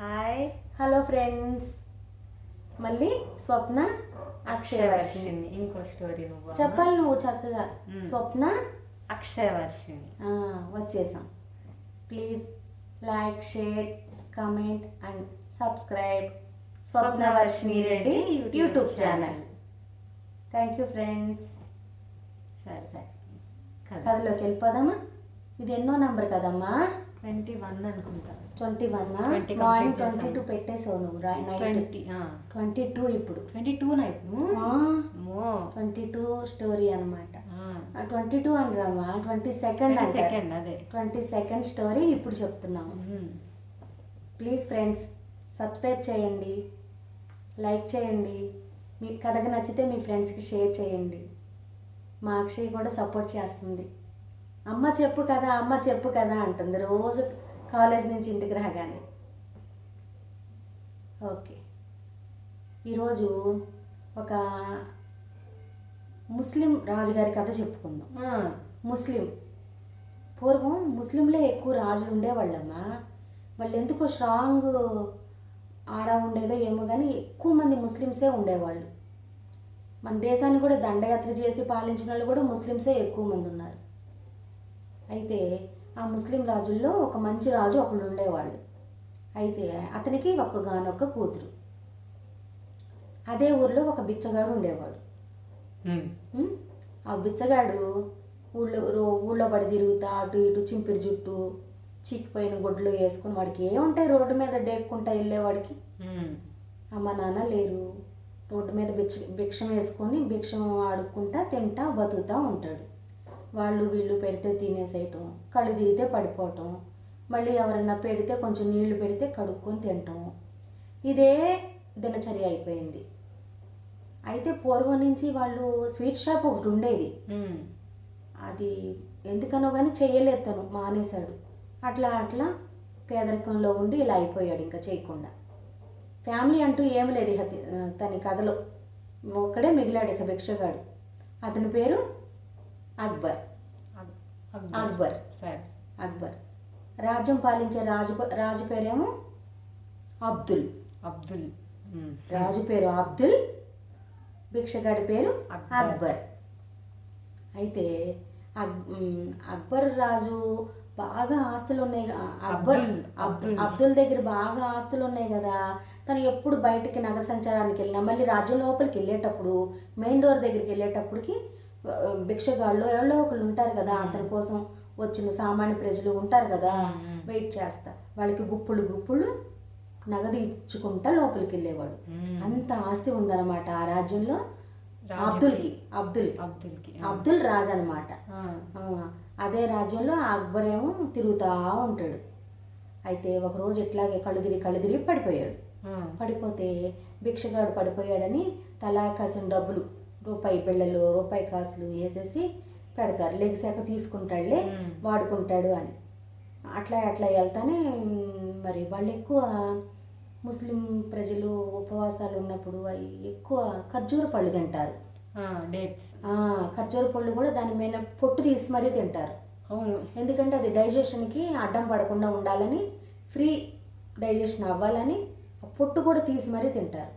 Hi hello friends. మళ్ళీ స్వప్న అక్షయవర్షిణి. ఇంకో story నువ్వు. చెప్పాలి నువ్వు చక్కగా. స్వప్న అక్షయవర్షిణి. వచ్చేసాం. Please like share comment and subscribe Swapnavarshini Reddy YouTube channel. Thank you friends సరే సరే. కథలోకి వెళ్ళిపోదామా? ఇది ఎన్నో నంబర్ కదమ్మా? ట్వంటీ వన్ అనుకుంటా. Twenty one 20 complete morning. Twenty two పెట్టేసావు నువ్వు ట్వంటీ ట్వంటీ టూ ఇప్పుడు. ట్వంటీ టూ నా ఇప్పుడు? ట్వంటీ టూ స్టోరీ అనమాట ట్వంటీ టూ అని రామా ట్వంటీ సెకండ్ 20 అంటే సెకండ్ అదే. ట్వంటీ సెకండ్ స్టోరీ ఇప్పుడు చెప్తున్నాము. ప్లీజ్ ఫ్రెండ్స్ సబ్స్క్రైబ్ చేయండి లైక్ చేయండి మీ కథకు నచ్చితే మీ ఫ్రెండ్స్కి షేర్ చేయండి. మా అక్షయ్ కూడా సపోర్ట్ చేస్తుంది. అమ్మ చెప్పు కదా అమ్మ చెప్పు కదా అంటుంది. రోజు కాలేజ్ నుంచి ఇంటికి రాగానే. ఓకే. ఈరోజు ఒక ముస్లిం రాజుగారి కథ చెప్పుకుందాం. ముస్లిం. పూర్వం ముస్లింలే ఎక్కువ రాజులు ఉండేవాళ్ళమ్మా. వాళ్ళు ఎందుకో స్ట్రాంగ్ ఆరా ఉండేదో ఏమో కానీ ఎక్కువ మంది ముస్లిమ్సే ఉండేవాళ్ళు. మన దేశాన్ని కూడా దండయాత్ర చేసి పాలించిన వాళ్ళు కూడా ముస్లిమ్సే ఎక్కువ మంది ఉన్నారు. అయితే ఆ ముస్లిం రాజుల్లో ఒక మంచి రాజు ఒకళ్ళు ఉండేవాళ్ళు. అయితే అతనికి ఒక్కగానొక్క కూతురు. అదే ఊర్లో ఒక బిచ్చగాడు ఉండేవాడు. ఆ బిచ్చగాడు ఊళ్ళో ఊళ్ళో పడి తిరుగుతా అటు ఇటు చింపిరి జుట్టు చీకిపోయిన గుడ్లు వేసుకుని వాడికి ఏముంటాయి రోడ్డు మీద డేక్కుంటా వెళ్ళేవాడికి మ్మ్. అమ్మ నాన్న లేరు. రోడ్డు మీద భిక్ష భిక్షం వేసుకొని భిక్షం ఆడుకుంటా తింటా బతుకుతూ ఉంటాడు. వాళ్ళు వీళ్ళు పెడితే తినేసేయటం కళ్ళు తిరిగితే పడిపోవటం మళ్ళీ ఎవరన్నా పెడితే కొంచెం నీళ్ళు పెడితే కడుక్కొని తినటం ఇదే దినచర్య అయిపోయింది. అయితే పూర్వం నుంచి వాళ్ళు స్వీట్ షాప్ ఒకటి ఉండేది. అది ఎందుకనో కానీ చేయలేదు తను మానేశాడు. అట్లా అట్లా పేదరికంలో ఉండి ఇలా అయిపోయాడు ఇంకా చేయకుండా. ఫ్యామిలీ అంటూ ఏమి లేదు ఇక తన కథలో. ఒక్కడే మిగిలాడు ఇక భిక్షగాడు. అతని పేరు అక్బర్. అక్- అక్బర్. అక్బర్ సరే అక్బర్ రాజ్యం పాలించే రాజు రాజు పేరేమో అబ్దుల్ అబ్దుల్. రాజు పేరు అబ్దుల్ భిక్షగాడి పేరు అక్బర్. అయితే అక్బర్ రాజు బాగా ఆస్తులు ఉన్నాయి అక్బర్ అబ్దుల్, అబ్- అబ్దుల్. అబ్దుల్ దగ్గర బాగా ఆస్తులు ఉన్నాయి కదా తను ఎప్పుడు బయటికి నగ సంచారానికి వెళ్ళినా మళ్ళీ రాజ్యం లోపలికి వెళ్ళేటప్పుడు మెయిన్ డోర్ దగ్గరికి వెళ్ళేటప్పటికి భిక్షగాళ్ళు ఎవరో ఒకళ్ళు ఉంటారు కదా అతని కోసం వచ్చిన సామాన్య ప్రజలు ఉంటారు కదా. వెయిట్ చేస్తా వాళ్ళకి గుప్పులు గుప్పులు నగదు ఇచ్చుకుంటా లోపలికి వెళ్ళేవాడు. అంత ఆస్తి ఉందన్నమాట ఆ రాజ్యంలో. అబ్దుల్కి అబ్దుల్ అబ్దుల్కి అబ్దుల్ రాజ్ అనమాట. అదే రాజ్యంలో అక్బర్ ఏమో తిరుగుతూ ఉంటాడు అయితే ఒకరోజు ఇట్లాగే కళ్ళు తిరిగి కళ్ళు తిరిగి పడిపోయాడు. పడిపోతే భిక్షగాడు పడిపోయాడని తలా కాసిన డబ్బులు రూపాయి బిళ్ళలు రూపాయి కాసులు వేసేసి పెడతారు. లెగిసాక తీసుకుంటాడులే. వాడుకుంటాడు అని. అట్లా అట్లా వెళ్తానే మరి వాళ్ళు ఎక్కువ ముస్లిం ప్రజలు ఉపవాసాలు ఉన్నప్పుడు అవి ఎక్కువ ఖర్జూర పళ్ళు తింటారు. డేట్స్ ఖర్జూర పళ్ళు కూడా దాని మీద పొట్టు తీసి మరీ తింటారు. అవును. ఎందుకంటే అది డైజెషన్కి అడ్డం పడకుండా ఉండాలని ఫ్రీ డైజెషన్ అవ్వాలని పొట్టు కూడా తీసి మరీ తింటారు.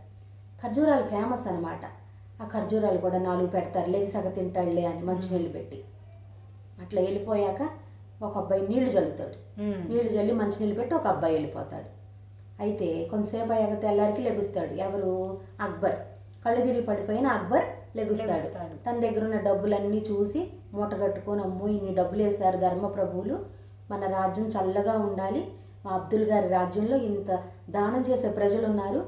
ఖర్జూరాలు ఫేమస్ అనమాట ఆ ఖర్జూరాలు కూడా నాలుగు పెడతారు లేసాక తింటాడులే అని మంచినీళ్ళు పెట్టి. అట్లా వెళ్ళిపోయాక ఒక అబ్బాయి నీళ్ళు చల్లుతాడు. నీళ్ళు చల్లి మంచినీళ్ళు పెట్టి ఒక అబ్బాయి వెళ్ళిపోతాడు. అయితే కొంతసేపు అయ్యాక తెల్లారికి లెగుస్తాడు. ఎవరు? అక్బర్. కళ్ళు తిరిగి పడిపోయిన అక్బర్ లెగుస్తాడు. లెగుస్తాడు. తన దగ్గర ఉన్న డబ్బులన్నీ చూసి మూట కట్టుకొని అమ్మో ఇన్ని డబ్బులు వేశారు ధర్మప్రభువులు మన రాజ్యం చల్లగా ఉండాలి. మా అబ్దుల్ గారి రాజ్యంలో ఇంత దానం చేసే ప్రజలు ఉన్నారు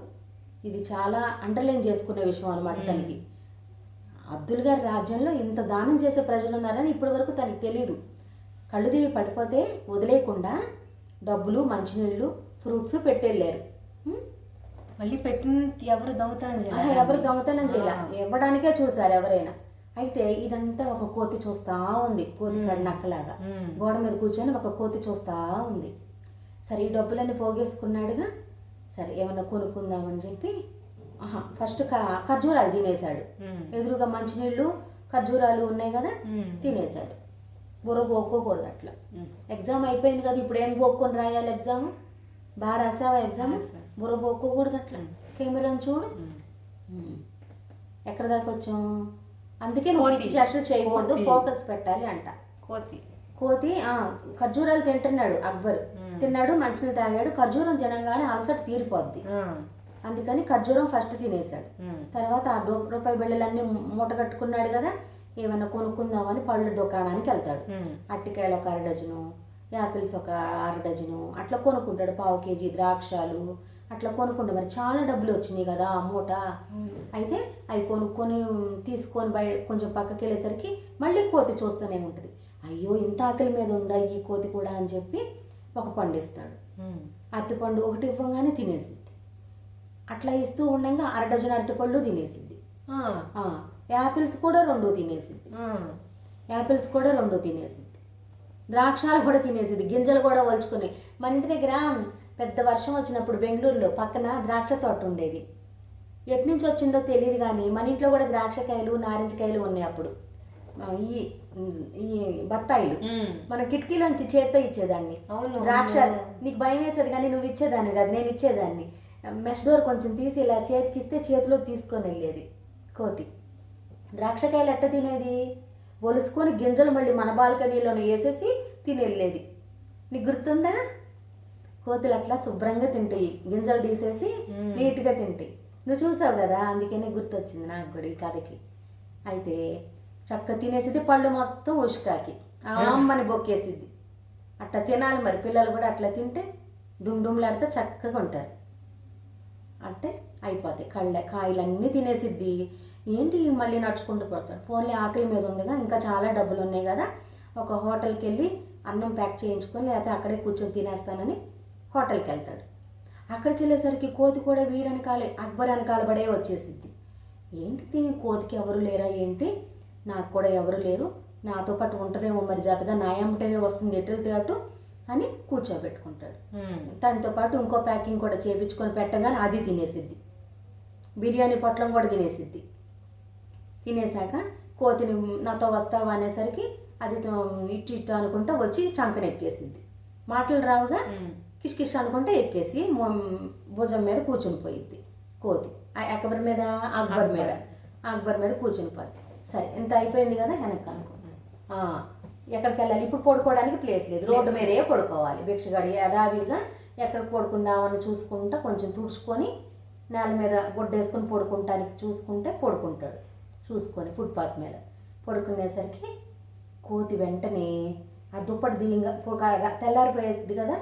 ఇది చాలా అండర్లైన్ చేసుకునే విషయం అనమాట తనకి. అబ్దుల్ గారి రాజ్యంలో ఇంత దానం చేసే ప్రజలు ఉన్నారని ఇప్పటి వరకు తనకి తెలియదు కళ్ళు తిరిగి పడిపోతే వదిలేయకుండా డబ్బులు మంచినీళ్ళు ఫ్రూట్స్ పెట్టెళ్ళారు? మళ్ళీ పెట్టిన ఎవరు దొంగతనం ఎవరు దొంగతనం చేయాల. ఇవ్వడానికే చూసారు ఎవరైనా? అయితే ఇదంతా ఒక కోతి చూస్తా ఉంది కోతి నక్కలాగా. గోడ మీద కూర్చొని ఒక కోతి చూస్తా ఉంది. సరే ఈ డబ్బులన్నీ పోగేసుకున్నాడుగా. సరే ఏమన్నా కొనుక్కుందామని చెప్పి ఫస్ట్ ఖర్జూరాలు తినేశాడు. ఎదురుగా మంచినీళ్ళు ఖర్జూరాలు ఉన్నాయి కదా. తినేశాడు బుర్ర గోక్కోకూడదు అట్లా. ఎగ్జామ్ అయిపోయింది కదా ఇప్పుడు ఏం గోక్కొని రాయాలి ఎగ్జామ్ బాగా రాసావా ఎగ్జామ్. బుర్ర పోక్కూడదు అట్లా కెమెరాని చూడు. ఎక్కడ దాకా వచ్చాం అందుకే నువ్వు. పిచ్చి చేష్టలు చేయకూడదు. ఫోకస్ పెట్టాలి అంట కోతి కోతి ఖర్జూరాలు తింటున్నాడు అక్బర్. తిన్నాడు మంచినీళ్ళు తాగాడు. ఖర్జూరం తినంగానే అలసట తీరిపోద్ది. అందుకని ఖర్జూరం ఫస్ట్ తినేశాడు. తర్వాత ఆ రూపాయి బిళ్ళలన్నీ మూట కట్టుకున్నాడు కదా ఏమైనా కొనుక్కుందామని పళ్ళు దుకాణానికి వెళ్తాడు. అట్టికాయలు ఒక అర డజను యాపిల్స్ ఒక అర డజను అట్లా కొనుక్కుంటాడు. పావు కేజీ ద్రాక్షాలు అట్లా కొనుక్కుంటాడు మరి చాలా డబ్బులు వచ్చినాయి కదా ఆ మూట. అయితే అవి కొనుక్కొని తీసుకొని బయ కొంచెం పక్కకి వెళ్ళేసరికి మళ్ళీ కోతి చూస్తూనే ఉంటుంది. అయ్యో ఇంత ఆకలి మీద ఉందా ఈ కోతి కూడా అని చెప్పి ఒక పండు ఇస్తాడు. అరటిపండు ఒకటి ఇవ్వగానే తినేసిద్ది. అట్లా ఇస్తూ ఉండగా అర డజన్ అరటిపళ్ళు తినేసిద్ది. యాపిల్స్ కూడా రెండు తినేసిద్ది. యాపిల్స్ కూడా రెండు తినేసింది ద్రాక్షాలు కూడా తినేసింది గింజలు కూడా వలుచుకుని. మన ఇంటి దగ్గర పెద్ద వర్షం వచ్చినప్పుడు బెంగళూరులో పక్కన ద్రాక్ష తోట ఉండేది. ఎటు నుంచి వచ్చిందో తెలియదు కానీ మన ఇంట్లో కూడా ద్రాక్షకాయలు నారింజకాయలు ఉన్నాయి అప్పుడు. ఈ ఈ బత్తాయిలు. మన కిటికీలోంచి చేత్తో ఇచ్చేదాన్ని. అవును. ద్రాక్ష. నీకు భయం వేసేది కానీ నువ్వు ఇచ్చేదాన్ని కాదు నేను ఇచ్చేదాన్ని. మెష్ డోర్ కొంచెం తీసి ఇలా చేతికి ఇస్తే చేతిలో తీసుకొని వెళ్ళేది కోతి. ద్రాక్షకాయలు ఎట్ట తినేది? ఒలుసుకొని గింజలు మళ్ళీ మన బాల్కనీలోనే వేసేసి తిని వెళ్ళేది నీకు గుర్తుందా? కోతులు అట్లా శుభ్రంగా తింటాయి. గింజలు తీసేసి. నీట్గా తింటాయి. నువ్వు చూసావు కదా అందుకనే గుర్తొచ్చింది నాకు కూడా ఈ కథకి. అయితే చక్క తినేసిద్ది పళ్ళు మొత్తం ఉష్కాకి. అమ్మని బొక్కేసిద్ది. అట్లా తినాలి మరి. పిల్లలు కూడా అట్లా తింటే డుమ్ డుమ్లాడితే చక్కగా ఉంటారు. అంటే అయిపోతాయి కళ్ళ కాయలన్నీ తినేసిద్ది. ఏంటి మళ్ళీ నడుచుకుంటూ పోతాడు? పోన్లీ ఆకలి మీద ఉందిగా ఇంకా చాలా డబ్బులు ఉన్నాయి కదా. ఒక హోటల్కి వెళ్ళి అన్నం ప్యాక్ చేయించుకొని లేకపోతే అక్కడే కూర్చొని తినేస్తానని హోటల్కి వెళ్తాడు అక్కడికి వెళ్ళేసరికి కోతి కూడా వీడనకాలే అక్బర్ వెనకాలబడే వచ్చేసిద్ది. ఏంటి దీని కోతికి ఎవరు లేరా ఏంటి? నాకు కూడా ఎవరు లేరు. నాతో పాటు ఉంటుందేమో మరి జతగా నాయమ్మటనే వస్తుంది ఎటు వెళ్తే అటు అని కూర్చోబెట్టుకుంటాడు. దాంతో పాటు ఇంకో ప్యాకింగ్ కూడా చేపించుకొని పెట్టగానే అది తినేసిద్ది. బిర్యానీ పొట్లం కూడా తినేసిద్ది. తినేసాక కోతిని నాతో వస్తావా అనేసరికి అది ఇటు ఇటు అనుకుంటా వచ్చి చంకన ఎక్కేసిద్ది. మాటలు రావుగా కిష్కిష్ అనుకుంటే ఎక్కేసి భుజం మీద కూర్చుని పోయిద్ది కోతి. అక్బర్ మీద అక్బర్ మీద అక్బర్ మీద కూర్చుని పోద్ది. సరే ఇంత అయిపోయింది కదా వెనక్కి అనుకో ఆ, ఎక్కడికి వెళ్ళాలి? ఇప్పుడు పడుకోవడానికి ప్లేస్ లేదు. రోడ్డు మీదే పడుకోవాలి. భిక్షగాడి యథావిధిగా ఎక్కడికి పడుకుందామని చూసుకుంటా కొంచెం తుడుచుకొని నేల మీద గుడ్డేసుకొని పడుకుంటానికి చూసుకుంటే పడుకుంటాడు. చూసుకొని ఫుట్పాత్ మీద. పడుకునేసరికి కోతి వెంటనే ఆ దుప్పటి దిగ తెల్లారిపోయేది కదా?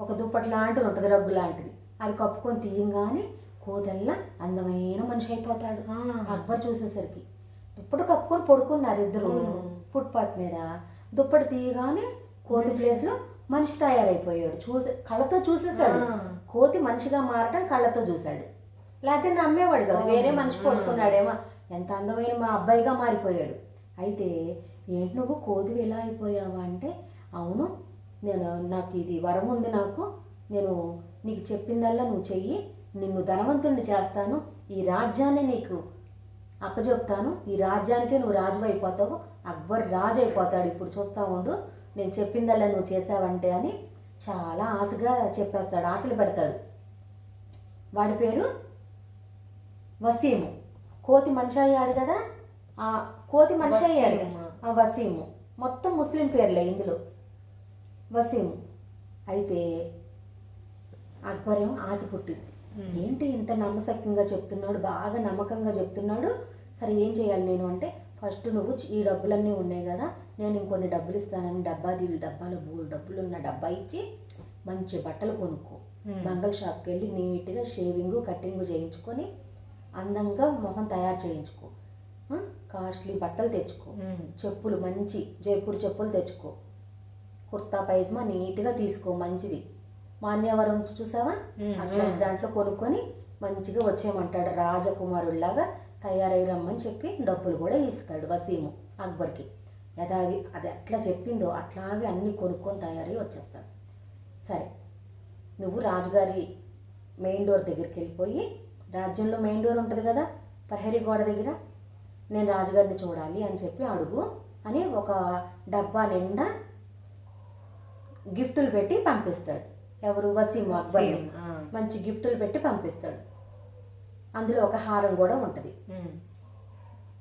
ఒక దుప్పటి లాంటిది ఉంటుంది రగ్గు లాంటిది. అది కప్పుకొని తీయంగానే కోదల్లా అందమైన మనిషి అయిపోతాడు. అక్బర్ చూసేసరికి. దుప్పటి కప్పుకొని పడుకున్నారు ఇద్దరు. ఫుట్పాత్ మీద. దుప్పటి తీయగానే కోతి ప్లేస్లో మనిషి తయారైపోయాడు. చూసే కళ్ళతో చూసేసాడు. కోతి మనిషిగా మారటం కళ్ళతో చూశాడు. లేకపోతే నమ్మేవాడు కాదు. వేరే మనిషి పడుకున్నాడేమో ఎంత అందమైన మా అబ్బాయిగా మారిపోయాడు. అయితే ఏంటి నువ్వు? కోతివి ఎలా అయిపోయావా అంటే అవును నేను నాకు ఇది వరం ఉంది నాకు. నేను నీకు చెప్పిందల్లా నువ్వు చెయ్యి. నిన్ను ధనవంతుణ్ణి చేస్తాను. ఈ రాజ్యాన్ని నీకు అప్పచెప్తాను ఈ రాజ్యానికే నువ్వు రాజు అయిపోతావు అక్బర్ రాజు అయిపోతాడు. ఇప్పుడు చూస్తా ఉండు నేను చెప్పిందల్లా నువ్వు చేసావంటే అని చాలా ఆశగా చెప్పేస్తాడు ఆశలు పెడతాడు. వాడి పేరు వసీము. కోతి మనిషి అయ్యాడు కదా? ఆ కోతి మనిషి అయ్యాడు. వసీము. ఆ వసీము. మొత్తం ముస్లిం పేర్లే ఇందులో. వసీము. అయితే అక్బర్ ఏమో ఆశ పుట్టింది. ఏంటి ఇంత నమ్మశక్యంగా చెప్తున్నాడు బాగా నమ్మకంగా చెప్తున్నాడు? సరే ఏం చేయాలి నేను అంటే ఫస్ట్ నువ్వు ఈ డబ్బులన్నీ ఉన్నాయి కదా నేను ఇంకొన్ని డబ్బులు ఇస్తానని డబ్బా దీని డబ్బాలో మూడు డబ్బులు ఉన్న డబ్బా ఇచ్చి మంచి బట్టలు కొనుక్కో. మంగళ షాప్కి వెళ్ళి నీట్గా షేవింగ్ కటింగ్ చేయించుకొని అందంగా మొహం తయారు చేయించుకో. కాస్ట్లీ బట్టలు తెచ్చుకో. చెప్పులు మంచి జైపూర్ చెప్పులు తెచ్చుకో. కుర్తా పైజమా నీట్గా తీసుకో మంచిది. మాన్యవరం చూసావా? మ్మ్. అట్లాంటి దాంట్లో కొనుక్కొని మంచిగా వచ్చేయమంటాడు రాజకుమారుల్లాగా తయారై రమ్మని చెప్పి డబ్బులు కూడా ఇస్తాడు వసీము అక్బర్కి. యథావి అది ఎట్లా చెప్పిందో అట్లాగే అన్నీ కొనుక్కొని తయారై వచ్చేస్తాడు. సరే నువ్వు రాజుగారి మెయిన్ డోర్ దగ్గరికి వెళ్ళిపోయి రాజ్యంలో మెయిన్ డోర్ ఉంటుంది కదా ప్రహరీ గోడ దగ్గర నేను రాజుగారిని చూడాలి అని చెప్పి అడుగు అని ఒక డబ్బా నిండా గిఫ్టులు పెట్టి పంపిస్తాడు. ఎవరు? వసీం ఆ. మంచి గిఫ్టులు పెట్టి పంపిస్తాడు. అందులో ఒక హారం కూడా ఉంటుంది.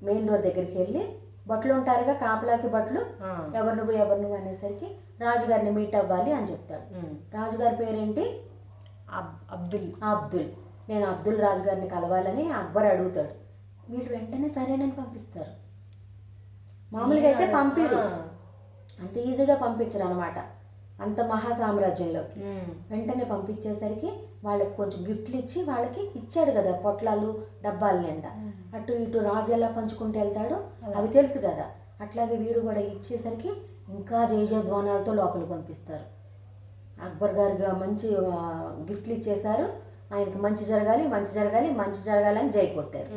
మెయిన్ డోర్ దగ్గరికి వెళ్ళి బట్టలు ఉంటారుగా కాపలాకి బట్టలు. ఎవరు నువ్వు ఎవరు నువ్వు అనేసరికి రాజుగారిని మీట్ అవ్వాలి అని చెప్తాడు. రాజుగారి పేరేంటి? అబ్- అబ్దుల్. అబ్దుల్. నేను అబ్దుల్ రాజు గారిని కలవాలని అక్బర్ అడుగుతాడు. వీళ్ళు వెంటనే సరేనని పంపిస్తారు. మామూలుగా అయితే పంపిరు. అంత ఈజీగా పంపించరు అనమాట అంత మహా సామ్రాజ్యంలోకి ఉమ్. వెంటనే పంపించేసరికి వాళ్ళకి కొంచెం గిఫ్ట్లు ఇచ్చి వాళ్ళకి ఇచ్చాడు కదా పొట్లాలు డబ్బాలు నిండా. అటు ఇటు రాజు ఎలా పంచుకుంటూ వెళ్తాడో అవి తెలుసు కదా. అట్లాగే వీడు కూడా ఇచ్చేసరికి ఇంకా జయజయధ్వానాలతో లోపలికి పంపిస్తారు. అక్బర్ గారు మంచి గిఫ్ట్లు ఇచ్చేశారు. ఆయనకి మంచి జరగాలి మంచి జరగాలి మంచి జరగాలని జై కొట్టారు.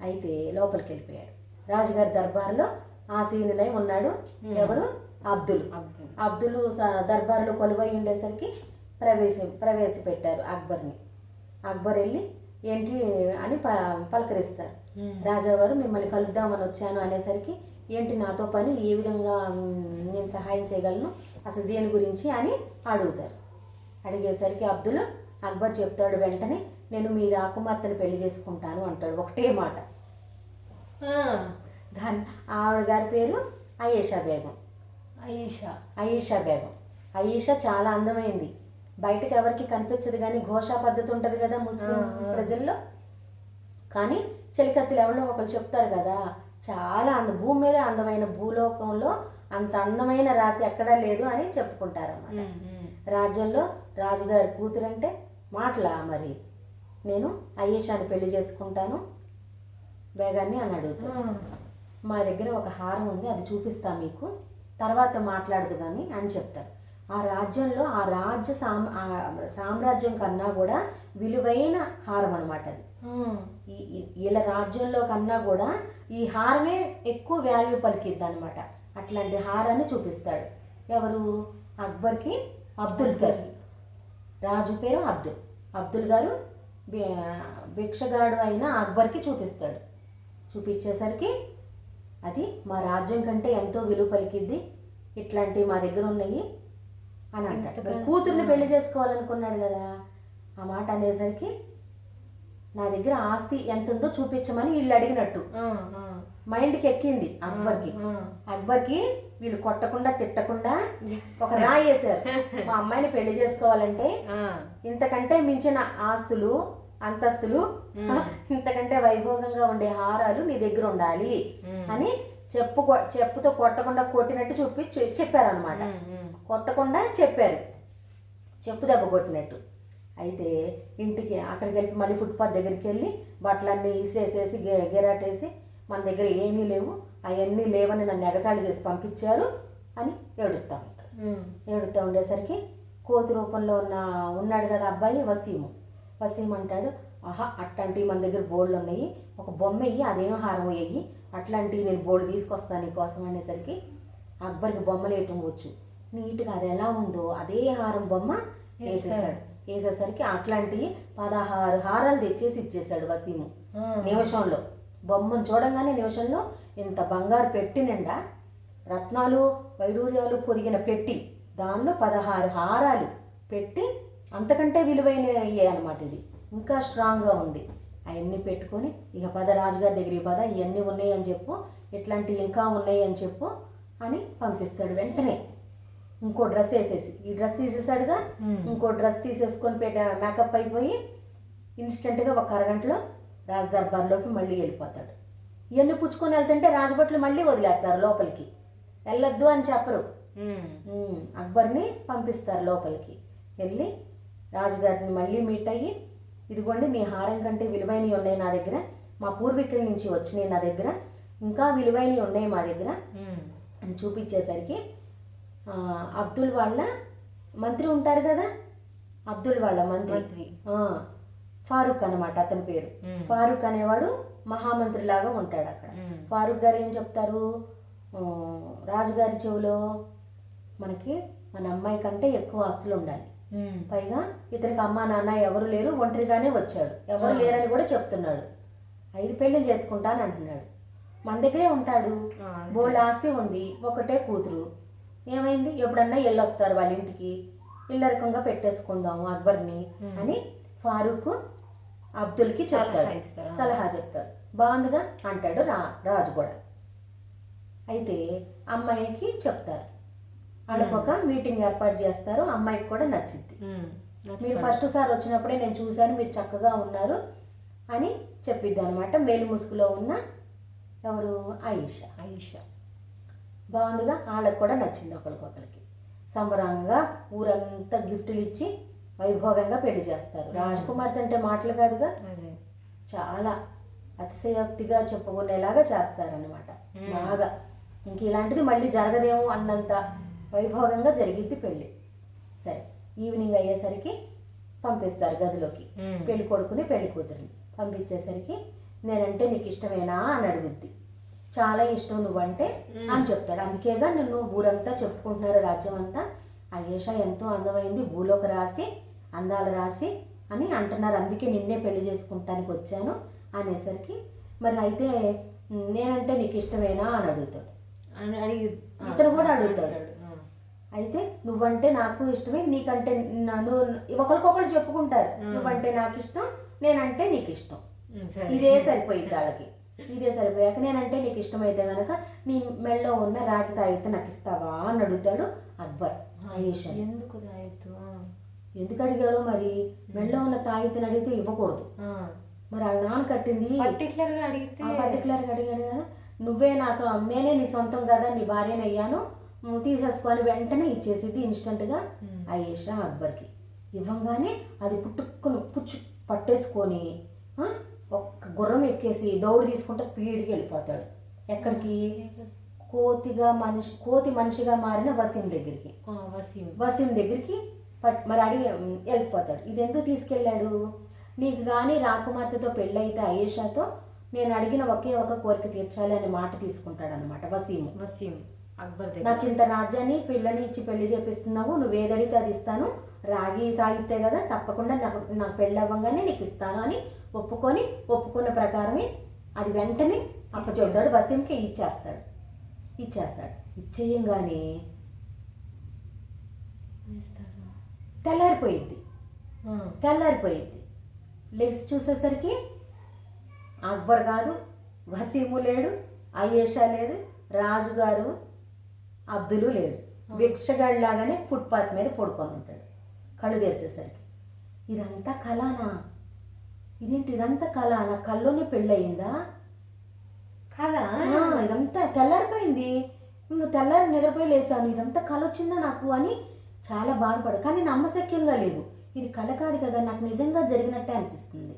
అయితే లోపలికి వెళ్ళిపోయాడు. రాజుగారి దర్బార్లో ఆసీనులై ఉన్నాడు. ఎవరు? అబ్దుల్. అబ్దుల్. దర్బార్లో కొలువై ఉండేసరికి ప్రవేశ ప్రవేశపెట్టారు అక్బర్ని. అక్బర్ వెళ్ళి ఏంటి అని ప పలకరిస్తారు. రాజావారు మిమ్మల్ని కలుద్దామని వచ్చాను అనేసరికి ఏంటి నాతో పని? ఏ విధంగా నేను సహాయం చేయగలను? అసలు దేని గురించి? అని అడుగుతారు. అడిగేసరికి అబ్దుల్ అక్బర్ చెప్తాడు వెంటనే నేను మీ రాకుమార్తెను పెళ్ళి చేసుకుంటాను అంటాడు. ఒకటే మాట. దాని ఆవిడ గారి పేరు అయేషా బేగం. అయీషా అయీషా బేగం. అయీషా చాలా అందమైంది. బయటకు ఎవరికి కనిపించదు కానీ ఘోషా పద్ధతి ఉంటుంది కదా ముస్లిం ప్రజల్లో. కానీ చెలికత్తులు ఎవరో ఒకరు చెప్తారు కదా చాలా అంద భూమి మీద అందమైన భూలోకంలో అంత అందమైన రాశి ఎక్కడా లేదు అని చెప్పుకుంటారన్నమాట. రాజ్యంలో రాజుగారి కూతురంటే మాటలా మరి? నేను అయేషాని పెళ్ళి చేసుకుంటాను బేగాన్ని అని అడుగుతాను. మా దగ్గర ఒక హారం ఉంది అది చూపిస్తా మీకు. తర్వాత మాట్లాడదు కానీ అని చెప్తారు. ఆ రాజ్యంలో ఆ రాజ్య సామ్ సామ్రాజ్యం కన్నా కూడా విలువైన హారం అనమాట అది. వీళ్ళ రాజ్యంలో కన్నా కూడా ఈ హారమే ఎక్కువ వాల్యూ పలికిద్ది అనమాట అట్లాంటి హారాన్ని చూపిస్తాడు. ఎవరు? అక్బర్కి అబ్దుల్ సార్. రాజు పేరు అబ్దుల్. అబ్దుల్ గారు భిక్షగాడు అయిన అక్బర్కి చూపిస్తాడు. చూపించేసరికి అది మా రాజ్యం కంటే ఎంతో విలువ పలికిద్ది. ఇట్లాంటివి మా దగ్గర ఉన్నాయి అని అంటాడు. కూతుర్ని పెళ్ళి చేసుకోవాలనుకున్నాడు కదా ఆ మాట అనేసరికి నా దగ్గర ఆస్తి ఎంత ఉందో చూపించమని వీళ్ళు అడిగినట్టు. మైండ్కి ఎక్కింది అక్బర్కి. అక్బర్కి వీళ్ళు కొట్టకుండా తిట్టకుండా ఒక రాయి వేశారు. మా అమ్మాయిని పెళ్ళి చేసుకోవాలంటే. ఇంతకంటే మించిన ఆస్తులు అంతస్తులు ఇంతకంటే వైభోగంగా ఉండే హారాలు నీ దగ్గర ఉండాలి అని చెప్పు కొ- చెప్పుతో కొట్టకుండా కొట్టినట్టు చూపి చెప్పారనమాట. కొట్టకుండా చెప్పారు. చెప్పు దెబ్బ కొట్టినట్టు. అయితే ఇంటికి అక్కడికి వెళ్ళి మళ్ళీ ఫుట్పాత్ దగ్గరికి వెళ్ళి బట్టలన్నీ ఈసేసేసి గే గిరాటేసి మన దగ్గర ఏమీ లేవు. అవన్నీ లేవని నన్ను ఎగతాళి చేసి పంపించారు అని ఏడుస్తా ఉంటారు. ఏడుతూ ఉండేసరికి కోతి రూపంలో ఉన్న ఉన్నాడు కదా అబ్బాయి వసీము. వసీం అంటాడు ఆహా అట్లాంటివి మన దగ్గర బోర్డులు ఉన్నాయి ఒక బొమ్మ వెయ్యి అదేమో హారం వెయ్యి. అట్లాంటివి నేను బోర్డు తీసుకొస్తాను నీకోసం అనేసరికి అక్బర్కి బొమ్మలు వేయటం వచ్చు. నీట్గా అది ఎలా ఉందో అదే హారం బొమ్మ వేసేసాడు. వేసేసరికి అట్లాంటి పదహారు హారాలు తెచ్చేసి ఇచ్చేసాడు వసీము. నిమిషంలో. బొమ్మను చూడంగానే నిమిషంలో ఇంత బంగారు పెట్టి నిండా రత్నాలు వైడూర్యాలు పొదిగిన పెట్టి దానిలో పదహారు హారాలు పెట్టి అంతకంటే విలువైనవి అనమాట ఇది. ఇంకా స్ట్రాంగ్గా ఉంది. అవన్నీ పెట్టుకొని ఇక పద రాజుగారి దగ్గరికి పద ఇవన్నీ ఉన్నాయి అని చెప్పు ఇట్లాంటివి ఇంకా ఉన్నాయి అని చెప్పు అని పంపిస్తాడు వెంటనే. ఇంకో డ్రెస్ వేసేసి. ఈ డ్రెస్ తీసేసాడుగా ఇంకో డ్రెస్ తీసేసుకొని పెట్ట మేకప్ అయిపోయి ఇన్స్టెంట్గా ఒక అరగంటలో రాజ్ దర్బార్లోకి మళ్ళీ వెళ్ళిపోతాడు. ఇవన్నీ పుచ్చుకొని వెళ్తుంటే రాజభట్లు మళ్ళీ వదిలేస్తారు లోపలికి. వెళ్ళొద్దు అని చెప్పరు. అక్బర్ని పంపిస్తారు లోపలికి. వెళ్ళి రాజుగారిని మళ్ళీ మీట్ అయ్యి ఇదిగోండి మీ హారం కంటే విలువైనవి ఉన్నాయి నా దగ్గర. మా పూర్వీకుల నుంచి వచ్చినాయి నా దగ్గర. ఇంకా విలువైనవి ఉన్నాయి మా దగ్గర. అని చూపించేసరికి అబ్దుల్ వాళ్ళ మంత్రి ఉంటారు కదా? అబ్దుల్ వాళ్ళ మంత్రి. ఫారూక్ అనమాట అతని పేరు. ఫారూక్ అనేవాడు మహామంత్రి లాగా ఉంటాడు అక్కడ. ఫారూక్ గారు ఏం చెప్తారు? రాజుగారి చెవిలో మనకి మన అమ్మాయి కంటే ఎక్కువ ఆస్తులు ఉండాలి. పైగా ఇతనికి అమ్మ నాన్న ఎవరు లేరు ఒంటరిగానే వచ్చాడు. ఎవరు లేరని కూడా చెప్తున్నాడు. ఐదు పెళ్ళి చేసుకుంటాను అంటున్నాడు. మన దగ్గరే ఉంటాడు. బోల్డ్ ఆస్తి ఉంది. ఒకటే కూతురు. ఏమైంది? ఎప్పుడన్నా వెళ్ళొస్తారు వాళ్ళ ఇంటికి. ఇల్లరికంగా పెట్టేసుకుందాము అక్బర్ని అని ఫారూక్ అబ్దుల్కి చెప్తాడు. సలహా చెప్తాడు. బాగుందిగా అంటాడు రా రాజు కూడా. అయితే అమ్మాయికి చెప్తారు. వాళ్ళకి ఒక మీటింగ్ ఏర్పాటు చేస్తారు అమ్మాయికి కూడా నచ్చింది. మీరు ఫస్ట్ సార్ వచ్చినప్పుడే నేను చూశాను మీరు చక్కగా ఉన్నారు అని చెప్పిద్ది అనమాట మేలు ముసుగులో ఉన్న ఎవరు? ఆయిషా. ఆయిషా. బాగుందిగా వాళ్ళకి కూడా నచ్చింది ఒకరికొకరికి సంబరంగా ఊరంతా గిఫ్టులు ఇచ్చి వైభోగంగా పెళ్ళి చేస్తారు. రాజకుమార్తె అంటే మాటలు కాదుగా? చాలా అతిశయోక్తిగా చెప్పుకునేలాగా చేస్తారనమాట బాగా. ఇంక ఇలాంటిది మళ్ళీ జరగదేమో అన్నంత వైభోగంగా జరిగిద్ది పెళ్ళి. సరే ఈవినింగ్ అయ్యేసరికి పంపిస్తారు గదిలోకి. పెళ్ళి కొడుకుని పెళ్ళి కూతురిని. పంపించేసరికి నేనంటే నీకు ఇష్టమేనా అని అడుగుద్ది. చాలా ఇష్టం నువ్వంటే అని చెప్తాడు. అందుకేగా నన్ను ఊరంతా చెప్పుకుంటున్నారు రాజ్యం అంతా. అయేషా ఎంతో అందమైంది. భూలోక రాసి అందాల రాసి అని అంటున్నారు. అందుకే నిన్నే పెళ్ళి చేసుకుంటానికి వచ్చాను అనేసరికి మరి అయితే "ఉమ్, నేనంటే నీకు ఇష్టమేనా అని అడుగుతాడు ఇతను కూడా అడుగుతాడు. అయితే నువ్వంటే నాకు ఇష్టమే నీకంటే నన్ను ఒకరికొకరు చెప్పుకుంటారు. నువ్వంటే నాకు ఇష్టం నేనంటే నీకు ఇష్టం. ఇదే సరిపోయింది వాళ్ళకి. ఇదే సరిపోయాక నేనంటే నీకు ఇష్టమైతే గనక నీ మెళ్ళో ఉన్న రాగి తాగితే నాకు ఇస్తావా అని అడుగుతాడు అక్బర్ ఆయేషా ఎందుకు ఎందుకు అడిగాడో మరి? మెళ్ళో ఉన్న తాగితేని అడిగితే ఇవ్వకూడదు. మరి వాళ్ళ నాన్న కట్టింది. పర్టికులర్గా అడిగితే పర్టికులర్గా అడిగాడు కదా. నువ్వే నా సొ నేనే నీ సొంతం కదా నీ భార్యని అయ్యాను. నువ్వు తీసేసుకొని వెంటనే ఇచ్చేసింది ఇన్స్టెంట్గా అయేషా అక్బర్కి. ఇవ్వంగానే అది పుట్టుక్కుని పుచ్చు పట్టేసుకొని ఒక్క గుర్రం ఎక్కేసి దౌడు తీసుకుంటే స్పీడ్గా వెళ్ళిపోతాడు. ఎక్కడికి? కోతిగా మనిషి కోతి మనిషిగా మారిన వసీం దగ్గరికి. వసీం. వసీం దగ్గరికి పట్ మరి అడిగి వెళ్ళిపోతాడు. ఇది ఎందుకు తీసుకెళ్ళాడు? నీకు కానీ రాకుమార్తెతో పెళ్ళైతే అయేషాతో నేను అడిగిన ఒకే ఒక కోరిక తీర్చాలి అనే మాట తీసుకుంటాడు అనమాట వసీము. వసీం. అక్బర్ దగ్గర నాకు ఇంత రాజ్యాన్ని పిల్లని ఇచ్చి పెళ్ళి చేపిస్తున్నావు నువ్వు ఏదడితే అది ఇస్తాను. రాగి తాగితే కదా తప్పకుండా నాకు నాకు పెళ్ళి అవ్వగానే నీకు ఇస్తాను అని ఒప్పుకొని ఒప్పుకున్న ప్రకారమే అది వెంటనే అప్పచెబుతాడు వసీంకి ఇచ్చేస్తాడు. ఇచ్చేస్తాడు. ఇచ్చేయంగానే. తెల్లారిపోయింది తెల్లారిపోయింది లెగ్స్ చూసేసరికి అక్బర్ కాదు వసీము లేడు అయేషా లేదు రాజుగారు అబ్దులు లేడు. భిక్షగాడిలాగానే ఫుట్పాత్ మీద పడుకొని ఉంటాడు. కళ్ళు తెరిసేసరికి. ఇదంతా కళనా? ఇదేంటి ఇదంతా కళ నా కల్లోనే పెళ్ళయిందా ఆ, ఇదంతా తెల్లారిపోయింది. ఇంక తెల్లారి నిద్రపోయి లేసాను ఇదంతా కళ వచ్చిందా నాకు అని చాలా బాధపడు కానీ నమ్మశక్యంగా లేదు. ఇది కళ కాదు కదా. నాకు నిజంగా జరిగినట్టే అనిపిస్తుంది.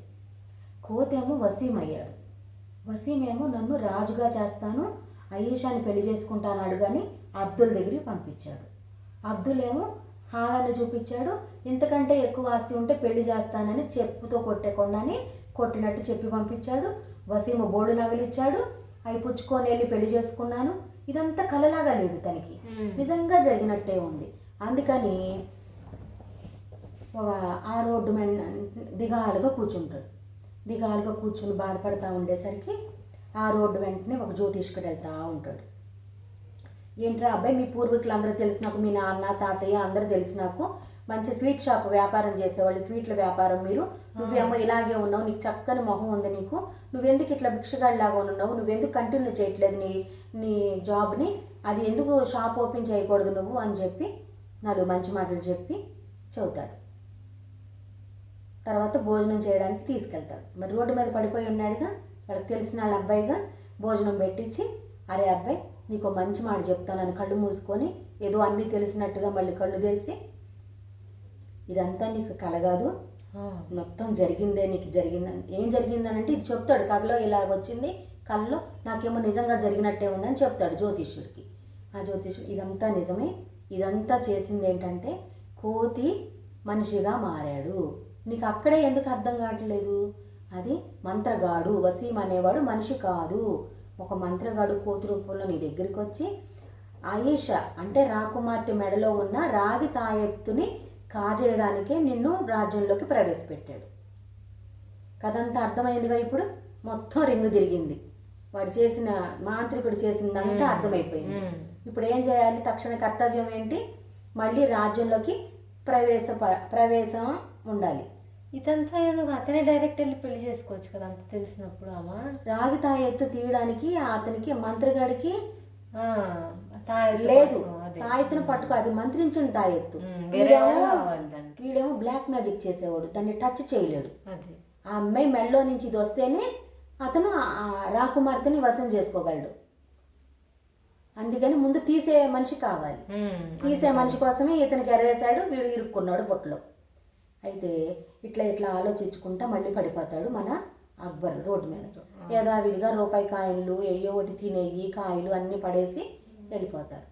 కోతేమో వసీం అయ్యాడు వసీం ఏమో నన్ను రాజుగా చేస్తాను. అయేషాని పెళ్ళి చేసుకుంటాను అడుగని అబ్దుల్ దగ్గరికి పంపించాడు. అబ్దుల్ ఏమో హాలాన్ని చూపించాడు. ఇంతకంటే ఎక్కువ ఆస్తి ఉంటే పెళ్ళి చేస్తానని చెప్పుతో కొట్టకుండానే కొట్టినట్టు చెప్పి పంపించాడు. వసీము బోర్డు నగలిచ్చాడు. అవి పుచ్చుకొని వెళ్ళి పెళ్ళి చేసుకున్నాను. ఇదంతా కలలాగా లేదు తనకి. నిజంగా జరిగినట్టే ఉంది. అందుకని ఒక ఆ రోడ్డు మెన్ దిగాలుగా కూర్చుంటాడు. దిగాలుగా కూర్చుని బాధపడతా ఉండేసరికి ఆ రోడ్డు వెంటనే ఒక జ్యోతిష్కుడు వెళ్తా ఉంటాడు. ఏంట్రా అబ్బాయి మీ పూర్వీకులు అందరూ తెలిసి నాకు మీ నాన్న తాతయ్య అందరూ తెలిసి నాకు మంచి స్వీట్ షాప్ వ్యాపారం చేసేవాళ్ళు స్వీట్ల వ్యాపారం మీరు. నువ్వేమో ఇలాగే ఉన్నావు నీకు చక్కని మొహం ఉంది నీకు. నువ్వెందుకు ఇట్లా భిక్షగాడిలాగా ఉన్నావు? నువ్వెందుకు కంటిన్యూ చేయట్లేదు నీ నీ జాబ్ని? అది ఎందుకు షాప్ ఓపెన్ చేయకూడదు నువ్వు అని చెప్పి నాలుగు మంచి మాటలు చెప్పి చెబుతాడు. తర్వాత భోజనం చేయడానికి తీసుకెళ్తాడు. మరి రోడ్డు మీద పడిపోయి ఉన్నాడుగా వాళ్ళకి తెలిసిన వాళ్ళ అబ్బాయిగా భోజనం పెట్టించి అరే అబ్బాయి నీకు మంచి మాట చెప్తానని కళ్ళు మూసుకొని ఏదో అన్నీ తెలిసినట్టుగా మళ్ళీ కళ్ళు తెరిచి ఇదంతా నీకు కలగాదు మొత్తం జరిగిందే నీకు జరిగిందని ఏం జరిగిందని అంటే ఇది చెప్తాడు. కథలో ఇలా వచ్చింది. కళ్ళలో నాకేమో నిజంగా జరిగినట్టే ఉందని చెప్తాడు జ్యోతిష్యుడికి. ఆ జ్యోతిష్యుడు ఇదంతా నిజమే. ఇదంతా చేసింది ఏంటంటే కోతి మనిషిగా మారాడు. నీకు అక్కడే ఎందుకు అర్థం కావట్లేదు? అది మంత్రగాడు వసీం అనేవాడు మనిషి కాదు. ఒక మంత్రగాడు కోతి రూపంలో నీ దగ్గరికి వచ్చి ఆయేష అంటే రాకుమార్తె మెడలో ఉన్న రాగి తాయెత్తుని కాజేయడానికే నిన్ను రాజ్యంలోకి ప్రవేశపెట్టాడు. కథంతా అర్థమైందిగా ఇప్పుడు? మొత్తం రింగు తిరిగింది. వాడు చేసిన మాంత్రికుడు చేసిందంతా అర్థమైపోయింది. ఇప్పుడు ఏం చేయాలి? తక్షణ కర్తవ్యం ఏంటి? మళ్ళీ రాజ్యంలోకి ప్రవేశ ప్రవేశం ఉండాలి. ఇదంతా ఎందుకు? అతనే డైరెక్ట్ వెళ్ళి పెళ్ళి చేసుకోవచ్చు కదా అంత తెలిసినప్పుడు అమ్మా. రాగి తాయెత్తు తీయడానికి అతనికి మంత్రిగాడికి లేదు. తాయెత్తును పట్టుకో అది మంత్రించిన తాయెత్తు వీడేమో బ్లాక్ మ్యాజిక్ చేసేవాడు దాన్ని టచ్ చేయలేడు. ఆ అమ్మాయి మెడలో నుంచి ఇది వస్తేనే అతను రాకుమార్తెని వశం చేసుకోగలడు. అందుకని ముందు తీసే మనిషి కావాలి. తీసే మనిషి కోసమే ఇతనికి ఎర్రేశాడు వీడు ఇరుక్కున్నాడు బొట్టులో. అయితే ఇట్లా ఇట్లా ఆలోచించుకుంటా మళ్ళీ పడిపోతాడు మన అక్బర్ రోడ్డు మీద. యథావిధిగా రూపాయి కాయలు ఏయో ఒకటి తినేయి కాయలు అన్నీ పడేసి వెళ్ళిపోతారు.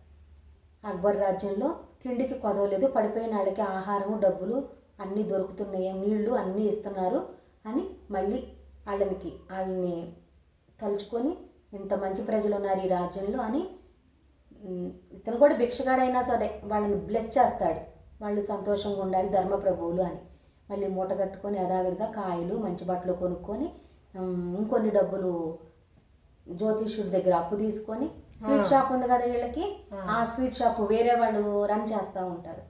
అక్బర్ రాజ్యంలో తిండికి కొదవలేదు పడిపోయిన వాళ్ళకి ఆహారము డబ్బులు అన్నీ దొరుకుతున్నాయి నీళ్ళు అన్నీ ఇస్తున్నారు అని మళ్ళీ వాళ్ళకి వాళ్ళని తలుచుకొని ఇంత మంచి ప్రజలు ఉన్నారు ఈ రాజ్యంలో అని ఇతను కూడా భిక్షగాడైనా సరే వాళ్ళని బ్లెస్ చేస్తాడు. వాళ్ళు సంతోషంగా ఉండాలి ధర్మప్రభువులు అని. మళ్ళీ మూట కట్టుకొని యథావిధిగా కాయలు మంచి బట్టలు కొనుక్కొని ఇంకొన్ని డబ్బులు జ్యోతిష్యుడి దగ్గర అప్పు తీసుకొని స్వీట్ షాప్ ఉంది కదా వీళ్ళకి? ఆ. స్వీట్ షాప్ వేరే వాళ్ళు రన్ చేస్తూ ఉంటారు.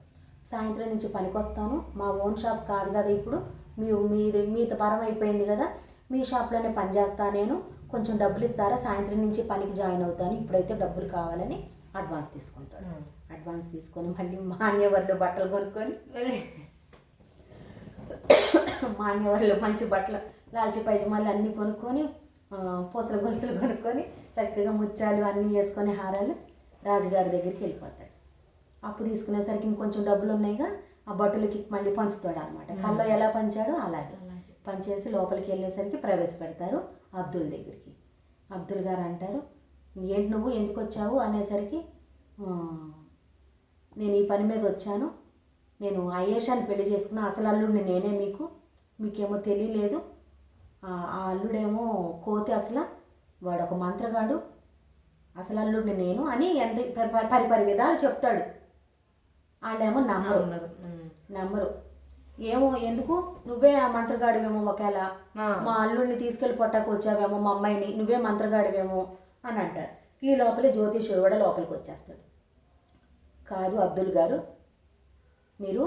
సాయంత్రం నుంచి పనికొస్తాను. మా ఓన్ షాప్ కాదు కదా ఇప్పుడు. మీ మీది మీత పరం అయిపోయింది కదా. మీ షాప్లోనే పని చేస్తా నేను. కొంచెం డబ్బులు ఇస్తారా? సాయంత్రం నుంచి పనికి జాయిన్ అవుతాను. ఇప్పుడైతే డబ్బులు కావాలని అడ్వాన్స్ తీసుకుంటాడు. అడ్వాన్స్ తీసుకొని మళ్ళీ మాన్యవర్లు బట్టలు కొనుక్కొని. మాన్యవర్లు మంచి బట్టలు లాల్చి పైజమాలు అన్నీ కొనుక్కొని పూసల గొలుసులు కొనుక్కొని చక్కగా ముత్యాలు అన్నీ వేసుకొని హారాలు రాజుగారి దగ్గరికి వెళ్ళిపోతాడు అప్పు తీసుకునేసరికి ఇంకొంచెం డబ్బులు ఉన్నాయిగా ఆ బట్టలకి మళ్ళీ పంచుతాడు అనమాట కల్లో ఎలా పంచాడో అలాగే అలాగే. పంచేసి లోపలికి వెళ్ళేసరికి ప్రవేశపెడతారు అబ్దుల్ దగ్గరికి అబ్దుల్ గారు అంటారు ఏంటి నువ్వు? ఎందుకు వచ్చావు? అనేసరికి "ఆ, నేను ఈ పని మీద వచ్చాను. నేను అయేషాని పెళ్ళి చేసుకున్న అసలు అల్లుడిని నేనే మీకు. మీకేమో తెలియలేదు. ఆ అల్లుడేమో కోతి అసలు. వాడు ఒక మంత్రగాడు. అసలు అల్లుడిని నేను అని ఎంత పరి- పరి- పరిపరి విధాలు చెప్తాడు. వాళ్ళేమో నమ్మరు. నమ్మరు. ఏమో ఎందుకు? నువ్వే ఆ మంత్రగాడివేమో ఒకవేళ. మా అల్లుడిని తీసుకెళ్ళి పొట్టకు వచ్చావేమో మా అమ్మాయిని. నువ్వే మంత్రగాడివేమో. అని అంటారు. ఈ లోపలే జ్యోతిష్యుడు కూడా లోపలికి వచ్చేస్తాడు. కాదు అబ్దుల్ గారు మీరు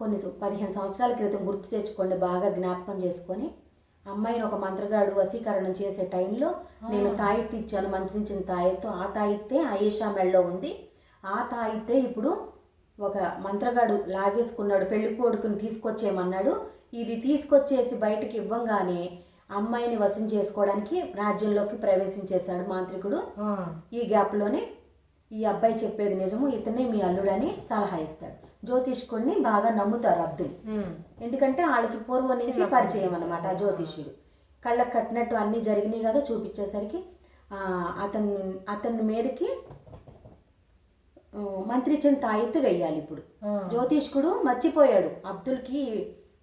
కొన్ని పదిహేను సంవత్సరాల క్రితం గుర్తు తెచ్చుకోండి బాగా జ్ఞాపకం చేసుకొని అమ్మాయిని ఒక మంత్రగాడు వశీకరణం చేసే టైంలో నేను తాయెత్తు ఇచ్చాను మంత్రించిన తాయెత్తు. ఆ తాయెత్తే ఆయేషా మెళ్ళలో ఉంది. ఆ తాయెత్తే ఇప్పుడు ఒక మంత్రగాడు లాగేసుకున్నాడు పెళ్ళి కొడుకుని తీసుకొచ్చేయమన్నాడు. ఇది తీసుకొచ్చేసి బయటికి ఇవ్వంగానే అమ్మాయిని వశం చేసుకోవడానికి రాజ్యంలోకి ప్రవేశించేశాడు మాంత్రికుడు. ఈ గ్యాప్లోనే ఈ అబ్బాయి చెప్పేది నిజము ఇతనే మీ అల్లుడని సలహా ఇస్తాడు. జ్యోతిష్కుడిని బాగా నమ్ముతారు అబ్దుల్. ఎందుకంటే వాళ్ళకి పూర్వం నుంచి పరిచయం అనమాట ఆ జ్యోతిష్యుడు. కళ్ళకు కట్టినట్టు అన్నీ జరిగినాయి కదా చూపించేసరికి ఆ, అతను అతని మీదకి మంత్రి ఇచ్చిన తాయెత్తు వెయ్యాలి ఇప్పుడు జ్యోతిష్కుడు మర్చిపోయాడు అబ్దుల్కి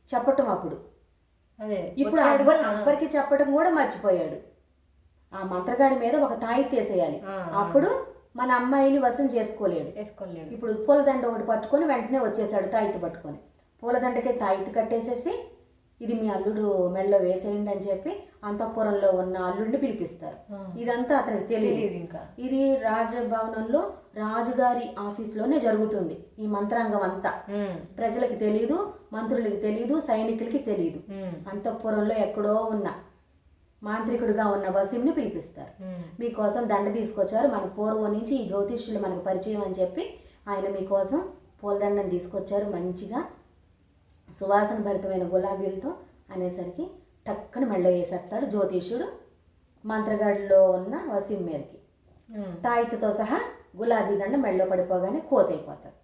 చెప్పటం అప్పుడు. అదే ఇప్పుడు అక్బర్ అక్బర్కి చెప్పడం కూడా మర్చిపోయాడు. ఆ మంత్రగాడి మీద ఒక తాయెత్తు వేసేయాలి ఆ, అప్పుడు మన అమ్మాయిని వశం చేసుకోలేడు. ఇప్పుడు పూలదండ ఒకటి పట్టుకొని వెంటనే వచ్చేసాడు తాయిత్తు పట్టుకొని. పూలదండకే తాయిత్తు కట్టేసేసి ఇది మీ అల్లుడు మెడలో వేసేయండి అని చెప్పి అంతఃపురంలో ఉన్న అల్లుడిని పిలిపిస్తారు. ఇదంతా అతనికి తెలియదు. ఇంకా. ఇది రాజభవనంలో రాజుగారి ఆఫీస్లోనే జరుగుతుంది ఈ మంత్రాంగం అంతా. ప్రజలకు తెలియదు మంత్రులకి తెలియదు సైనికులకి తెలియదు అంతఃపురంలో ఎక్కడో ఉన్న మాంత్రికుడిగా ఉన్న వసీంని పిలిపిస్తారు. మీకోసం దండ తీసుకొచ్చారు. మన పూర్వం నుంచి ఈ జ్యోతిష్యులు మనకు పరిచయం అని చెప్పి ఆయన మీకోసం పూలదండను తీసుకొచ్చారు మంచిగా. సువాసన భరితమైన గులాబీలతో అనేసరికి టక్కున మెళ్ళో వేసేస్తాడు జ్యోతిష్యుడు మంత్రగాడిలో ఉన్న వసీం ఉమ్. తాయితతో సహా గులాబీ దండ మెళ్ళో పడిపోగానే కోతైపోతాడు.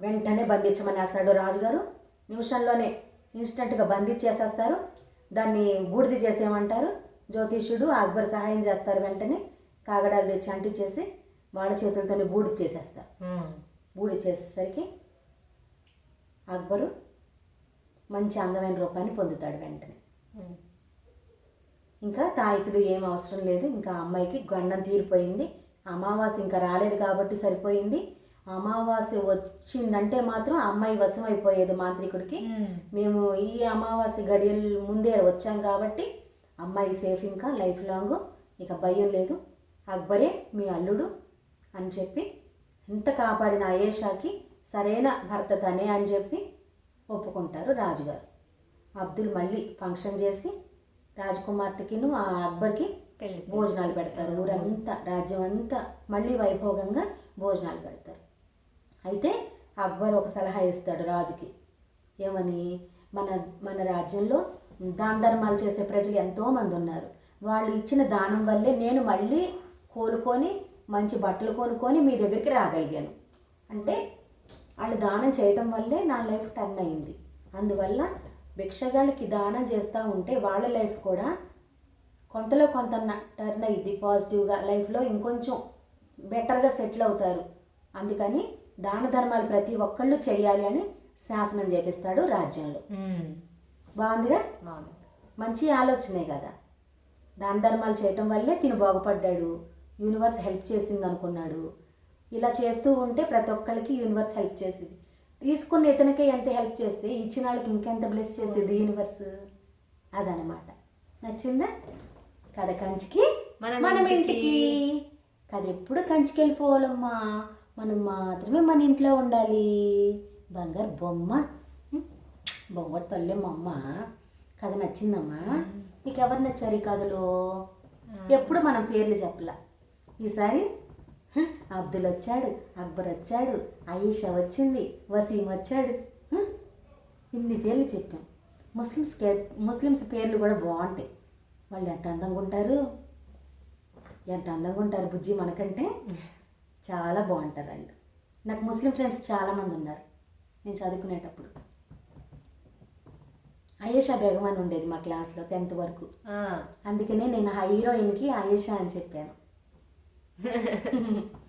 వెంటనే బంధించమనేస్తాడు రాజుగారు. నిమిషంలోనే ఇన్స్టెంట్గా బంధించేసేస్తారు. దాన్ని బూడిద చేసేయమంటారు. జ్యోతిష్యుడు అక్బర్ సహాయం చేస్తారు వెంటనే. కాగడాలు తెచ్చి అంటించేసి వాళ్ళ చేతులతోనే బూడిద చేసేస్తారు. బూడిద చేసేసరికి అక్బరు మంచి అందమైన రూపాన్ని పొందుతాడు వెంటనే. ఇంకా తాయితులు ఏం అవసరం లేదు. ఇంకా అమ్మాయికి గండం తీరిపోయింది. అమావాస్య ఇంకా రాలేదు కాబట్టి సరిపోయింది. అమావాస్య వచ్చిందంటే మాత్రం అమ్మాయి వశం అయిపోయేది మాంత్రికుడికి. మేము ఈ అమావాస్య గడియల ముందే వచ్చాం కాబట్టి అమ్మాయి సేఫ్ ఇంకా లైఫ్ లాంగ్. ఇక భయం లేదు. అక్బరే మీ అల్లుడు అని చెప్పి ఎంత కాపాడిన అయేషాకి సరైన భర్త తనే అని చెప్పి ఒప్పుకుంటారు రాజుగారు. అబ్దుల్ మళ్ళీ ఫంక్షన్ చేసి రాజకుమార్తెకిను ఆ అక్బర్కి పెళ్ళి భోజనాలు పెడతారు. ఊరంతా రాజ్యం అంతా మళ్ళీ వైభోగంగా భోజనాలు పెడతారు. అయితే అక్బర్ ఒక సలహా ఇస్తాడు రాజుకి. ఏమని? మన మన రాజ్యంలో దాన ధర్మాలు చేసే ప్రజలు ఎంతోమంది ఉన్నారు. వాళ్ళు ఇచ్చిన దానం వల్లే నేను మళ్ళీ కోలుకొని మంచి బట్టలు కొనుక్కొని మీ దగ్గరికి రాగలిగాను. అంటే వాళ్ళు దానం చేయటం వల్లే నా లైఫ్ టర్న్ అయింది. అందువల్ల భిక్షగాళ్ళకి దానం చేస్తూ ఉంటే వాళ్ళ లైఫ్ కూడా కొంతలో కొంత టర్న్ అయ్యిద్ది పాజిటివ్గా. లైఫ్లో ఇంకొంచెం బెటర్గా సెటిల్ అవుతారు. అందుకని దాన ధర్మాలు ప్రతి ఒక్కళ్ళు చేయాలి అని శాసనం చేపిస్తాడు రాజ్యంలో. బాగుందిగా? బాగుంది. మంచి ఆలోచనే కదా. దాన ధర్మాలు చేయటం వల్లే తిను బాగుపడ్డాడు. యూనివర్స్ హెల్ప్ చేసింది అనుకున్నాడు ఇలా చేస్తూ ఉంటే ప్రతి ఒక్కరికి యూనివర్స్ హెల్ప్ చేసింది. తీసుకున్న ఇతనికే ఎంత హెల్ప్ చేస్తే ఇచ్చిన వాళ్ళకి ఇంకెంత బ్లెస్ చేసేది యూనివర్స్ అదనమాట నచ్చిందా? కథ కంచికి మనం ఇంటికి. కథ ఎప్పుడు కంచికి వెళ్ళిపోవాలమ్మా? మనం మాత్రమే మన ఇంట్లో ఉండాలి. బంగారు బొమ్మ. హ్మ్. బొమ్మటి తల్లి మా అమ్మ. కథ నచ్చిందమ్మా? నీకు ఎవరు నచ్చారు ఈ కథలో? ఎప్పుడు మనం పేర్లు చెప్పలా. ఈసారి అబ్దుల్ వచ్చాడు అక్బర్ వచ్చాడు ఆయిషా వచ్చింది వసీం వచ్చాడు. ఇన్ని పేర్లు చెప్పాం. ముస్లిమ్స్ ముస్లిమ్స్ పేర్లు కూడా బాగుంటాయి వాళ్ళు ఎంత అందంగా ఉంటారు? ఎంత అందంగా ఉంటారు బుజ్జి మనకంటే? చాలా బాగుంటారు వాళ్ళు. నాకు ముస్లిం ఫ్రెండ్స్ చాలామంది ఉన్నారు నేను చదువుకునేటప్పుడు. ఆయేషా బేగం అని ఉండేది మా క్లాస్లో టెన్త్ వరకు. అందుకనే నేను హీరోయిన్కి ఆయేషా అని చెప్పాను.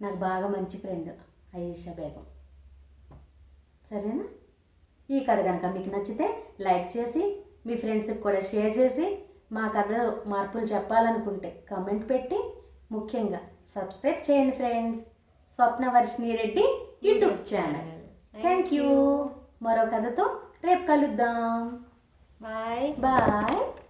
నాకు బాగా మంచి ఫ్రెండ్ ఆయేషా బేగం. సరేనా? ఈ కథ కనుక మీకు నచ్చితే లైక్ చేసి మీ ఫ్రెండ్స్కి కూడా షేర్ చేసి మా కథలో మార్పులు చెప్పాలనుకుంటే కామెంట్ పెట్టి ముఖ్యంగా సబ్స్క్రైబ్ చేయండి friends Swapna Varshini Reddy YouTube channel thank you మరో కథతో రేపు కలుద్దాం. Bye bye